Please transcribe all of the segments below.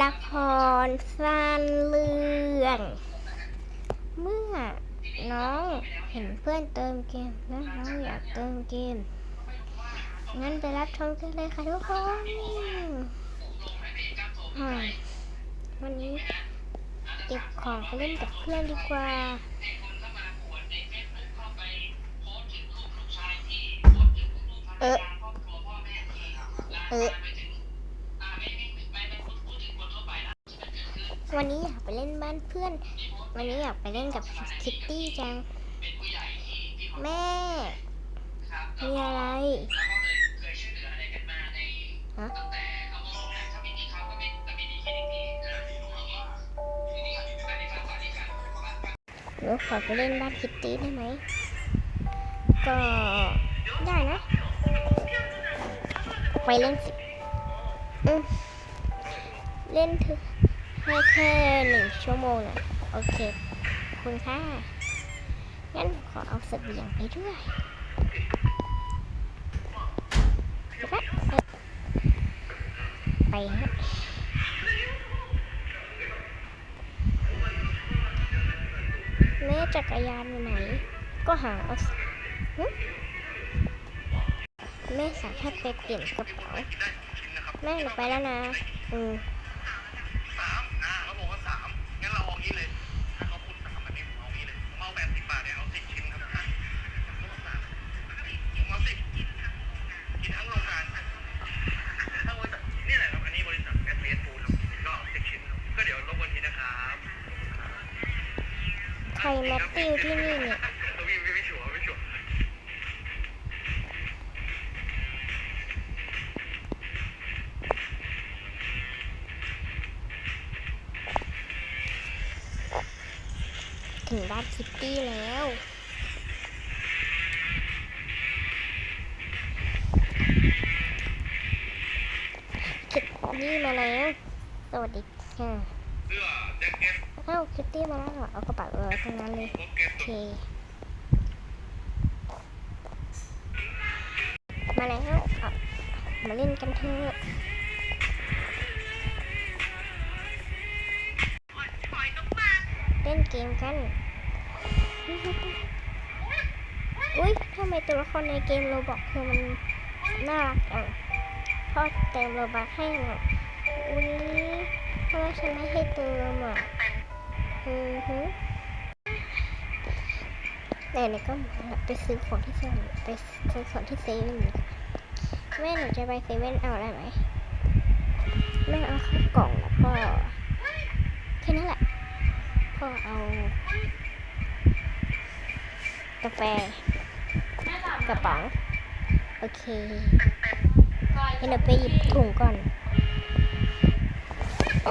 ละครสั้นเรื่อง เมื่อน้องเห็นเพื่อนเติมเกมและน้องอยากเติมเกม งั้นไปรับชมกันเลยค่ะทุกคนวันนี้เก็บของไปเล่นกับเพื่อนดีกว่าเออเออ วันนี้อยากไปเล่นบ้านเพื่อน วันนี้อยากไปเล่นกับคิตตี้จัง แม่ มีอะไรฮะหนูขอไปเล่นบ้านคิตตี้ได้ไหม ก็ได้นะ ไปเล่นสิเล่นเถึง ให้แค่หนึ่งชั่วโมงนะโอเค คุณค่ะ งั้นขอเอาเสบียงไปด้วยไปฮะแม่จักรยานอยู่ไหน ก็หาเอาแม่สามารถไปเปลี่ยนกระเป๋า แม่หนูไปแล้วนะ อืม ทั้งโรงงานทั้งบริษัทนี่แหละครับ อันนี้บริษัทแอสเมสฟูดก็เซ็กชิ้นครับก็เดี๋ยวรบกวนทีนะครับ ใครแมตติวที่นี่เนี่ย วัสดีค่ะเอ้าคิตตี้มาแล้วเหรอเอากระเป๋าเออตรงนั้นเลยโอเค มาแล้วมาเล่นกันเถอะเล่นเกมกันอุ้ยทำไมตัวละครในเกมโรบอกคือมันน่ารักจังพ่อเติมโรบักให้น่อยอุ้ย ทำไมฉันไม่ให้เติมอะอือฮึไหนๆก็มาไปซื้อของที่เซเว่นไปซื้อของที่เซเว่นแม่หนูจะไปเซเว่นเอาอะไรไหมแม่เอาข้าวกล่องแล้วก็แค่นั้นแหละพ่อเอากาแฟกระป๋องโอเคเดี๋ยวหนูไปหยิบถุงก่อน เก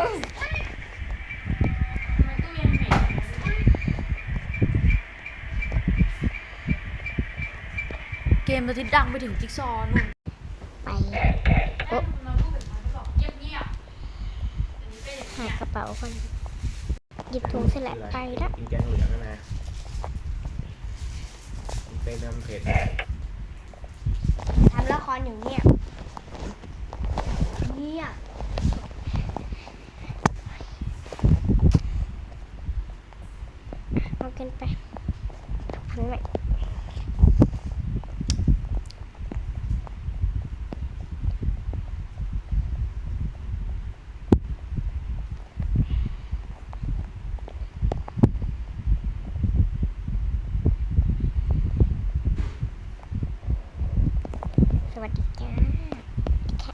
มตัวที่ดังไปถึงจิ๊กซอว์นู่นไปโอ๊ะหากระเป๋าก่อนหยิบถุงเสร็จแล้วไปละกินแกงเหลืองนะนะมันเป็นน้ำเผ็ดทำละครอยู่เนี่ยเนี่ย ขึ้นไปพันใหม่สวัสดีจ้าแค่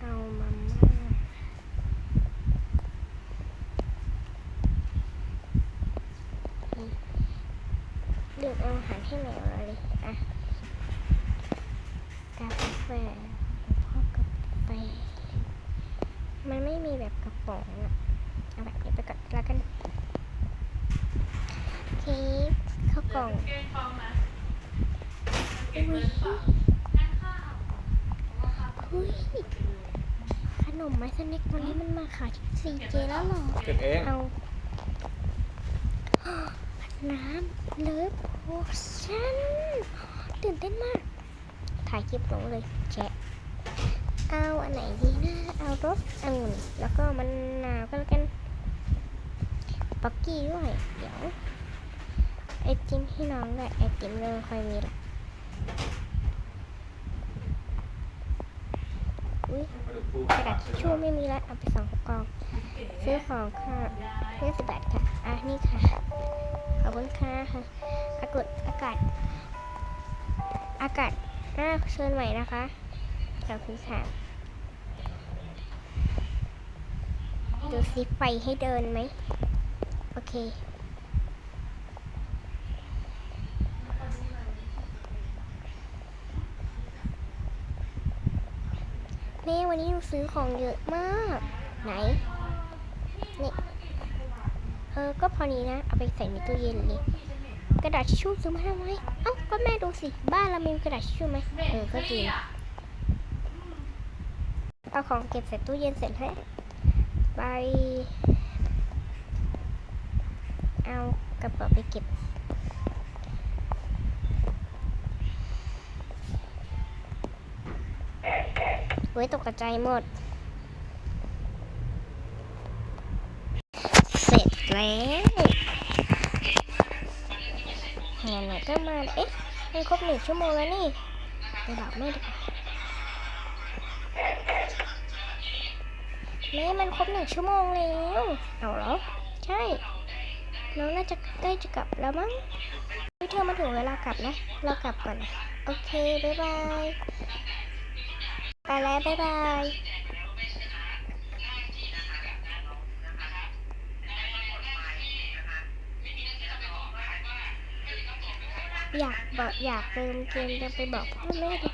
เอามาม่า ลืมเอาอาหารให้แมวเลย อะกาแฟพ่อกาแฟมันไม่มีแบบกระป๋องอะเอาแบบนี้ไปก่อนแล้วกันเค้กข้าวกล่องอุ้ยอุ้ยขนมไม้สเน็กวันนี้มันมาขายที่ซีเจแล้วเหรอ เก็บเอง เอา น้ำเลิฟ โพชั่นตื่นเต้นมาก ถ่ายคลิปลงเลยแชะเอาอันไหนดีนะเอารสองุ่นแล้วก็มันนาวก็แล้วกันป๊อกกี้ด้วยเดี๋ยวไอติมให้น้องด้วยไอติมเริ่มค่อยมีละอุ้ยกระดาษทิชชู่ไม่มีละเอาไปสองกล่องซื้อของค่ะเพื่อสิบบาทค่ะอะนี่ค่ะ ขอบคุณค่ะค่ะอากาศอากาศ อากาศน่าเชิญใหม่นะคะขอบคุณค่ะดูสิไฟให้เดินไหม โอเคแม่วันนี้หนูซื้อของเยอะมาก ไหน นี่ เออ ก็พอนี้นะ เอาไปใส่ในตู้เย็นเลย กระดาษทิชชู่ซื้อมาทำไม เอ้า ก็แม่ดูสิ บ้านเรามีกระดาษทิชชู่ไหมเออ ก็จริงเอาของเก็บใส่ตู้เย็นเสร็จแล้วไปเอากระเป๋าไปเก็บเว้ยตกกระจหมด เสร็จแล้วงานไหนก็มา เอ๊ะมันครบหนึ่งชั่วโมงแล้วนี่ไปบอกแม่ดีกว่าแม่มันครบหนึ่งชั่วโมงแล้ว เอาเหรอ ใช่ น้องน่าจะใกล้จะกลับแล้วมั้งเฮ้ยเธอมาถึงเวลากลับนะ เรากลับก่อนนะโอเค บ๊ายบาย ไปแล้ว บ๊ายบาย อยากบอกอยากเติมเกมจะไปบอกพ่อแม่ดิ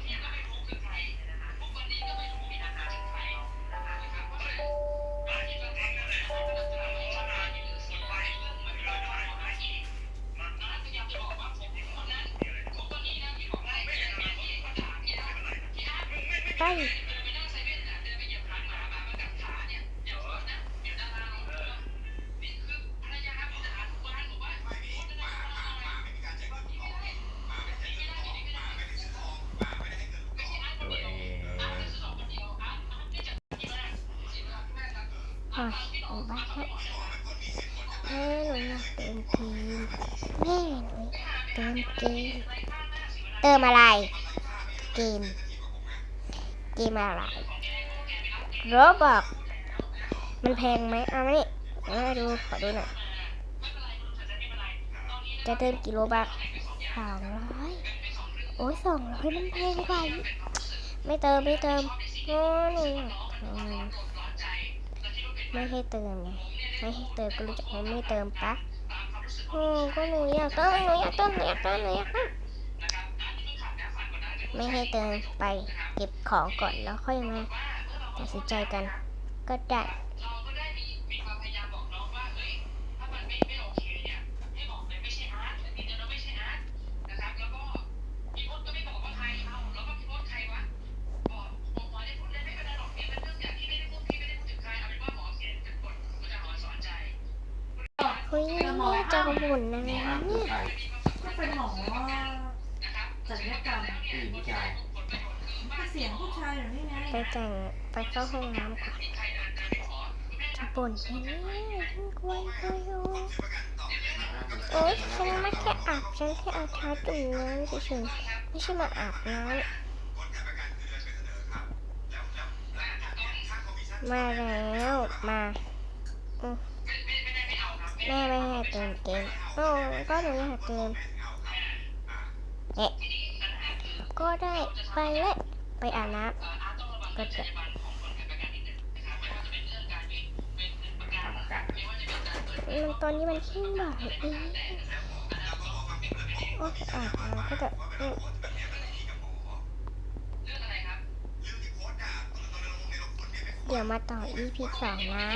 ไป อะออกบ้านแล้วแม่หนูอยากเติมเกมแม่หนูเติมเกมเติมอะไร เกม เกมอะไรโรบอกมันแพงไหมเอามานี่มาดูขอดูหน่อยจะเติมกี่โลบักสองร้อยโอ้ยสองร้อยมันแพงกว่าไม่เติมไม่เติมโอ้หนูอยากเติม ไม่ให้เติมไงไม่ให้เติมก็รู้จักไม่เติมปะโอ้ก็หนูอยากเติมหนูอยากเติมหนูอยากเติมหนูอยากเติมไม่ให้เติมไปเก็บของก่อนแล้วค่อยมาตัดสินใจกันก็ได้ จะบ่นอะไรวะเนี่ยใครก็เป็นหมอศัลยกรรมผู้ชายเสียงผู้ชายแบบนี้ไงไปแต่งไปเข้าห้องน้ำก่อนจะบ่นแค่นี้ฉันกลัวกลัวอยู่โอ๊ยฉันไม่แค่อาบฉันแค่เอาเท้าจุ่มน้ำเฉยๆไม่ใช่มาอาบน้ำมาแล้ว มาอืม แม่ไม่ให้เติมเกมโอ้ก็หนูอยากเติมเอ๊ะก็ได้ไปเลยไปอาบน้ำก็จะมันตอนนี้มันแค่บ่ายเองโอ้อาบน้ำก็จะเดี๋ยวมาต่อ EP สองนะ